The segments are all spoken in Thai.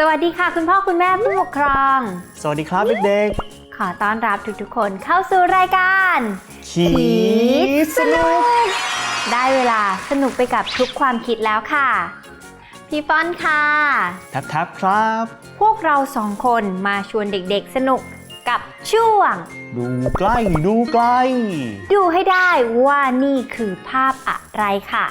สวัสดีค่ะคุณพ่อคุณแม่ผู้ปกครอง สวัสดีครับเด็กขอต้อนรับทุกๆคนเข้าสู่รายการๆขีสนุก ได้เวลาสนุกไปกับทุกความคิดแล้วค่ะ พี่ป้อนค่ะแท็บแท็บครับ พวกเราสองคนมาชวนเด็กๆสนุกกับช่วง ดูใกล้ดูไกลดูให้ได้ว่านี่คือภาพอะไรค่ะ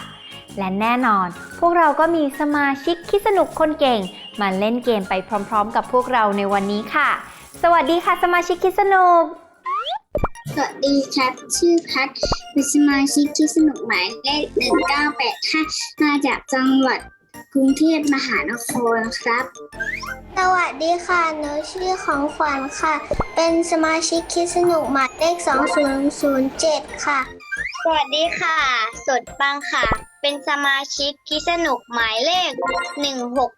และแน่นอน พวกเราก็มีสมาชิกคิดสนุกคนเก่ง มาเล่นเกมไปพร้อมๆ กับพวกเราในวันนี้ค่ะ สวัสดีค่ะสมาชิกคิดสนุก สวัสดีครับ ชื่อพัดเป็นสมาชิกที่สนุกหมายเลข1985มาจากจังหวัดกรุงเทพมหานครครับ สวัสดีค่ะ หนูชื่อของขวัญค่ะ เป็นสมาชิกคิดสนุกหมายเลข2007 ค่ะ สวัสดีค่ะ สดปังค่ะ เป็นสมาชิกคิดสนุกหมายเลข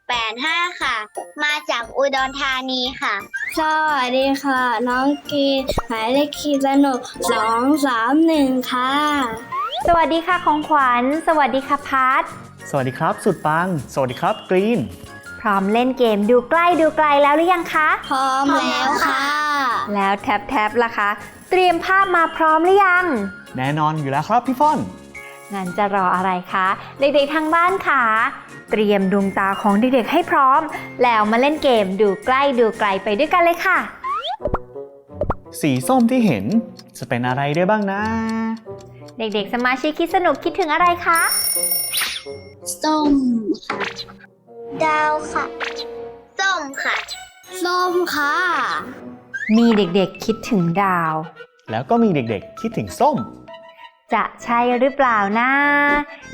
1685 ค่ะ มาจากอุดรธานีค่ะ สวัสดีค่ะ น้องกีหมายเลขคิดสนุก231 ค่ะ สวัสดีค่ะของขวัญ สวัสดีค่ะพัทสวัสดีครับ สุดปัง สวัสดีครับกรีน พร้อมเล่นเกมดูใกล้ดูไกลแล้วหรือยังคะ พร้อมแล้วค่ะ แล้วแท็บแท็บล่ะคะ เตรียมภาพมาพร้อมหรือยัง แน่นอนอยู่แล้วครับพี่ฟ่อน งั้นจะรออะไรคะ เด็กๆทางบ้านค่ะเตรียมดวงตาของเด็กๆให้พร้อม แล้วมาเล่นเกมดูใกล้ดูไกลไปด้วยกันเลยค่ะ สีส้มที่เห็นจะเป็นอะไรได้บ้างนะ เด็กๆ สมาชิกคิดสนุกคิดถึงอะไรคะ ส้มค่ะ ดาวค่ะ ส้มค่ะ ส้มค่ะ มีเด็กๆคิดถึงดาว แล้วก็มีเด็กๆคิดถึงส้ม จะใช่หรือเปล่านะ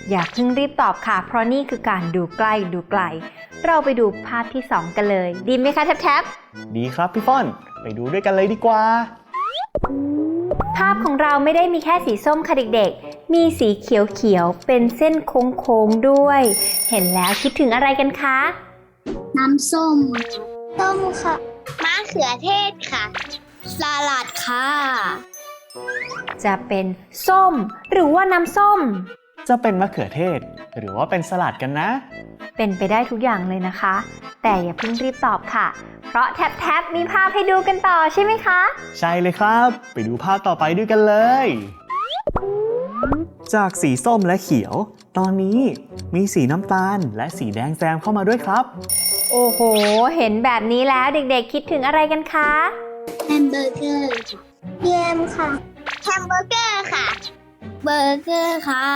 อย่าเพิ่งรีบตอบค่ะ เพราะนี่คือการดูใกล้ดูไกล เราไปดูภาพที่ 2 กันเลย ดีไหมคะแท็บดีครับพี่ฟ่อน ไปดูด้วยกันเลยดีกว่าๆภาพของเราไม่ได้มีแค่สีส้มค่ะเด็กๆ มีสีเขียวๆ เป็นเส้นโค้งๆด้วย เห็นแล้วคิดถึงอะไรกันคะ น้ำส้มส้มค่ะมะเขือเทศค่ะ สลัดค่ะ จะเป็นส้ม หรือว่าน้ำส้ม จะเป็นมะเขือเทศ หรือว่าเป็นสลัดกันนะ เป็นไปได้ทุกอย่างเลยนะคะ แต่อย่าเพิ่งรีบตอบค่ะ เพราะแท็บแท็บมีภาพให้ดูกันต่อใช่ไหมคะ ใช่เลยครับ ไปดูภาพต่อไปด้วยกันเลย จากสีส้มและเขียว ตอนนี้มีสีน้ำตาลและสีแดงแซมเข้ามาด้วยครับ โอ้โห เห็นแบบนี้แล้วเด็กๆคิดถึงอะไรกันคะ แฮมเบอร์เกอร์แยมค่ะ แฮมเบอร์เกอร์ค่ะ เบอร์เกอร์ค่ะ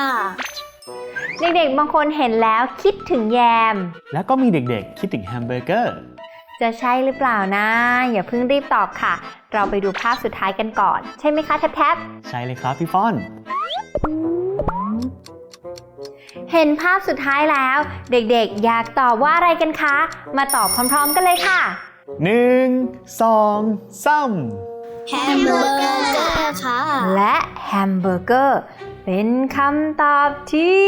เด็กๆ บางคนเห็นแล้วคิดถึงแยม แล้วก็มีเด็กๆ คิดถึงแฮมเบอร์เกอร์ จะใช่หรือเปล่านะ อย่าเพิ่งรีบตอบค่ะ เราไปดูภาพสุดท้ายกันก่อน ใช่ไหมคะแท็บแท็บใช่เลยครับพี่ฟ่อนเห็นภาพสุดท้ายแล้ว เด็กๆ อยากตอบว่าอะไรกันคะ มาตอบพร้อมๆกันเลยค่ะ หนึ่งสองสาม แฮมเบอร์เกอร์ค่ะ และแฮมเบอร์เกอร์เป็นคำตอบที่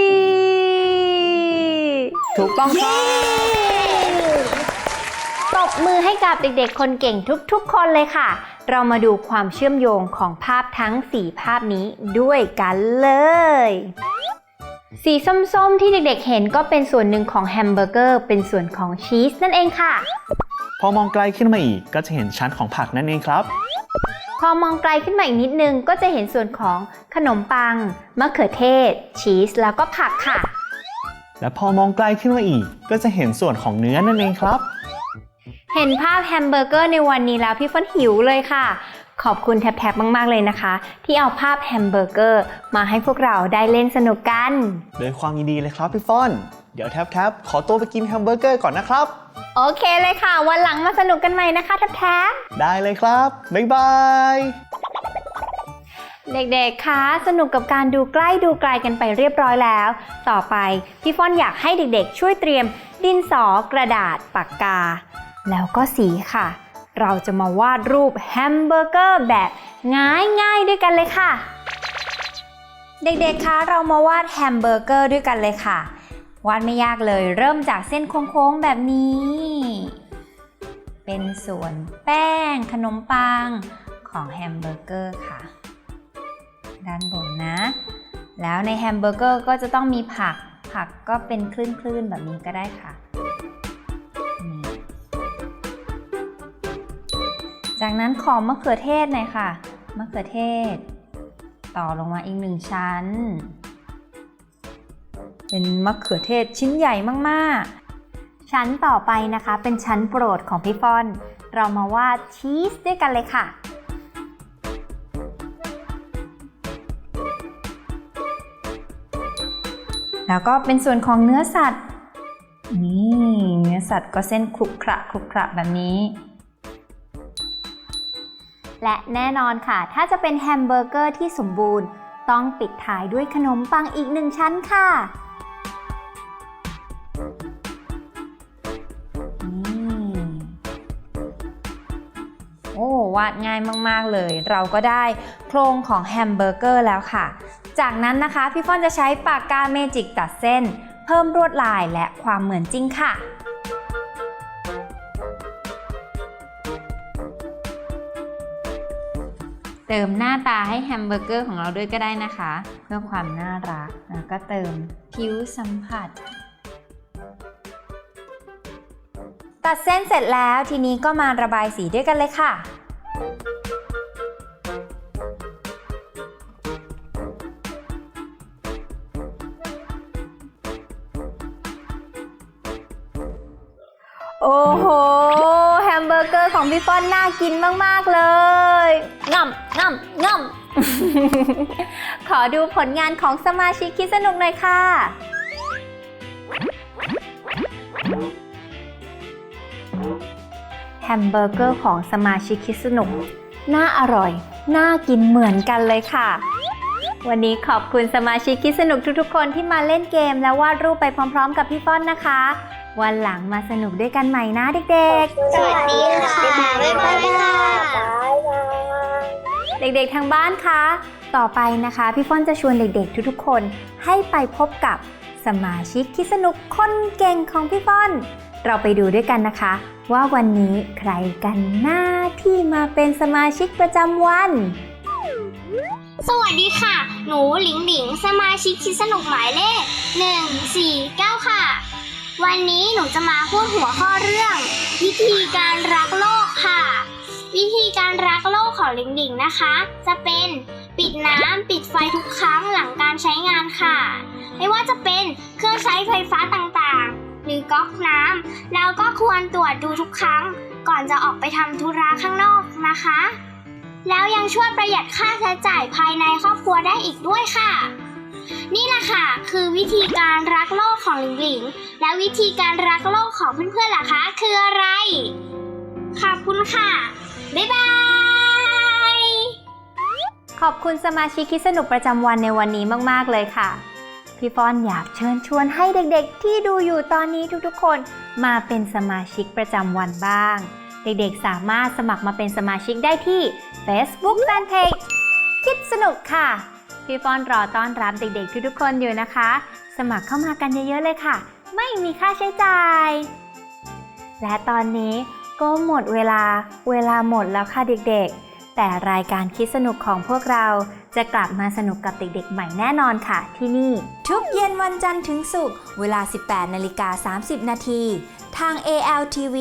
ถูกต้องครับตบมือให้กับเด็กๆ คนเก่งทุกๆ คนเลยค่ะ เรามาดูความเชื่อมโยงของภาพทั้ง 4 ภาพนี้ด้วยกันเลย สีส้มๆ ที่เด็กๆ เห็นก็เป็นส่วนหนึ่งของแฮมเบอร์เกอร์ เป็นส่วนของชีสนั่นเองค่ะ พอมองไกลขึ้นมาอีกก็จะเห็นชั้นของผักนั่นเองครับ พอมองไกลขึ้นมาอีกนิดนึงก็จะเห็นส่วนของขนมปัง มะเขือเทศ ชีส แล้วก็ผักค่ะ และพอมองไกลขึ้นมาอีก ก็จะเห็นส่วนของเนื้อนั่นเองครับ เห็นภาพแฮมเบอร์เกอร์ในวันนี้แล้วพี่เฟันหิวเลยค่ะ ขอบคุณแท็บๆมาก ๆ เลยนะคะ ที่เอาภาพแฮมเบอร์เกอร์มาให้พวกเราได้เล่นสนุกกัน โดยความยินดีเลยครับพี่ฟ่อนเดี๋ยวแท็บๆขอตัวไปกินแฮมเบอร์เกอร์ก่อนนะครับ โอเคเลยค่ะ วันหลังมาสนุกกันใหม่นะคะแท็บได้เลยครับ บ๊ายบายๆเด็กๆ คะสนุกกับการดูใกล้ดูไกลกันไปเรียบร้อยแล้ว ต่อไปพี่ฟอนอยากให้เด็กๆ ช่วยเตรียม ดินสอกระดาษปากกา แล้วก็สีค่ะ เราจะมาวาดรูปแฮมเบอร์เกอร์แบบง่ายๆ ด้วยกันเลยค่ะ เด็กๆ คะเรามาวาดแฮมเบอร์เกอร์ด้วยกันเลยค่ะ วาดไม่ยากเลย เริ่มจากเส้นโค้งๆแบบนี้ เป็นส่วนแป้งขนมปังของแฮมเบอร์เกอร์ค่ะ ด้านบนนะ แล้วในแฮมเบอร์เกอร์ก็จะต้องมีผัก ผักก็เป็นคลื่นๆแบบนี้ก็ได้ค่ะ จากนั้นขอมะเขือเทศหน่อยค่ะ มะเขือเทศ ต่อลงมาอีกหนึ่งชั้น เป็นมะเขือเทศชิ้นใหญ่มากๆ ชั้นต่อไปนะคะเป็นชั้นโปรดของพี่ฟอน เรามาวาดชีสด้วยกันเลยค่ะแล้วก็เป็นส่วนของเนื้อสัตว์ นี่เนื้อสัตว์ก็เส้นคลุกคระคลุกคระแบบนี้ และแน่นอนค่ะ ถ้าจะเป็นแฮมเบอร์เกอร์ที่สมบูรณ์ ต้องปิดท้ายด้วยขนมปังอีกหนึ่งชั้นค่ะนี่โอ้วาดง่ายมาก ๆ เลย เราก็ได้โครงของแฮมเบอร์เกอร์แล้วค่ะ จากนั้นนะคะ พี่ฟอนจะใช้ปากกาเมจิกตัดเส้น เพิ่มลวดลายและความเหมือนจริงค่ะ เติมหน้าตาให้แฮมเบอร์เกอร์ของเราด้วยก็ได้นะคะ เพื่อความน่ารัก แล้วก็เติมผิวสัมผัส ตัดเส้นเสร็จแล้วทีนี้ก็มาระบายสีด้วยกันเลยค่ะโอ้โห แฮมเบอร์เกอร์ของพี่ป้อนน่ากินมาก ๆ เลย ง่ำง่ำง่ำ ขอดูผลงานของสมาชิกคิดสนุกหน่อยค่ะ แฮมเบอร์เกอร์ของสมาชิกคิดสนุก น่าอร่อย น่ากินเหมือนกันเลยค่ะ วันนี้ขอบคุณสมาชิกคิดสนุกทุกๆ คนที่มาเล่นเกมและวาดรูปไปพร้อมๆ กับพี่ฟ้อนนะคะ วันหลังมาสนุกด้วยกันใหม่นะเด็กสวัสดีค่ะ บ๊ายบายค่ะๆ เด็กๆทางบ้านคะต่อไปนะคะ พี่ฟ้อนจะชวนเด็กๆ ทุกๆ คนให้ไปพบกับสมาชิกคิดสนุกคนเก่งของพี่ฟ้อน เราไปดูด้วยกันนะคะ ว่าวันนี้ใครกันหน้าที่มาเป็นสมาชิกประจำวัน สวัสดีค่ะ หนูหลิงหลิงสมาชิกคิดสนุกหมายเลข1 4 9 ค่ะ วันนี้หนูจะมาพูดหัวข้อเรื่อง วิธีการรักโลกค่ะ วิธีการรักโลกของลิงลิงนะคะ จะเป็นปิดน้ำปิดไฟทุกครั้งหลังการใช้งานค่ะ ไม่ว่าจะเป็นเครื่องใช้ไฟฟ้าต่างๆ หรือก๊อกน้ำแล้วก็ควรตรวจดูทุกครั้ง ก่อนจะออกไปทำธุระข้างนอกนะคะ แล้วยังช่วยประหยัดค่าใช้จ่ายภายในครอบครัวได้อีกด้วยค่ะนี่แหละค่ะ คือวิธีการรักโลกของหลิงหลิง และวิธีการรักโลกของเพื่อนๆล่ะคะ คืออะไร ขอบคุณค่ะ บ๊ายบาย ขอบคุณสมาชิกคิดสนุกประจำวันในวันนี้มาก ๆ เลยค่ะ พี่ฟอนอยากเชิญชวนให้เด็กๆ ที่ดูอยู่ตอนนี้ทุกๆ คนมาเป็นสมาชิกประจำวันบ้าง เด็กๆ สามารถสมัครมาเป็นสมาชิกได้ที่ Facebook Fanpage คิดสนุกค่ะ พี่ฟอนรอต้อนรับเด็กๆ ทุกๆ คนอยู่นะคะ สมัครเข้ามากันเยอะๆ เลยค่ะ ไม่มีค่าใช้จ่าย และตอนนี้ ก็หมดเวลา เวลาหมดแล้วค่ะเด็กๆ แต่รายการคิดสนุกของพวกเราจะกลับมาสนุกกับเด็กๆ ใหม่แน่นอนค่ะที่นี่ ทุกเย็นวันจันทร์ถึงศุกร์เวลา 18นาฬิกา30 นาทีทาง ALTV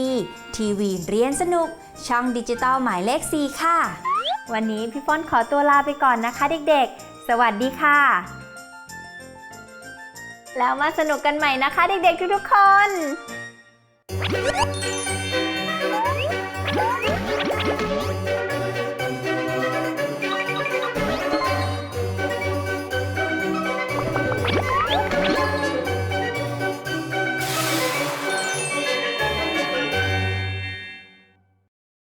ทีวีเรียนสนุก ช่องดิจิตอลหมายเลข 4 ค่ะ วันนี้พี่ฟ้อนขอตัวลาไปก่อนนะคะเด็กๆ สวัสดีค่ะ แล้วมาสนุกกันใหม่นะคะเด็กๆ ทุกๆคน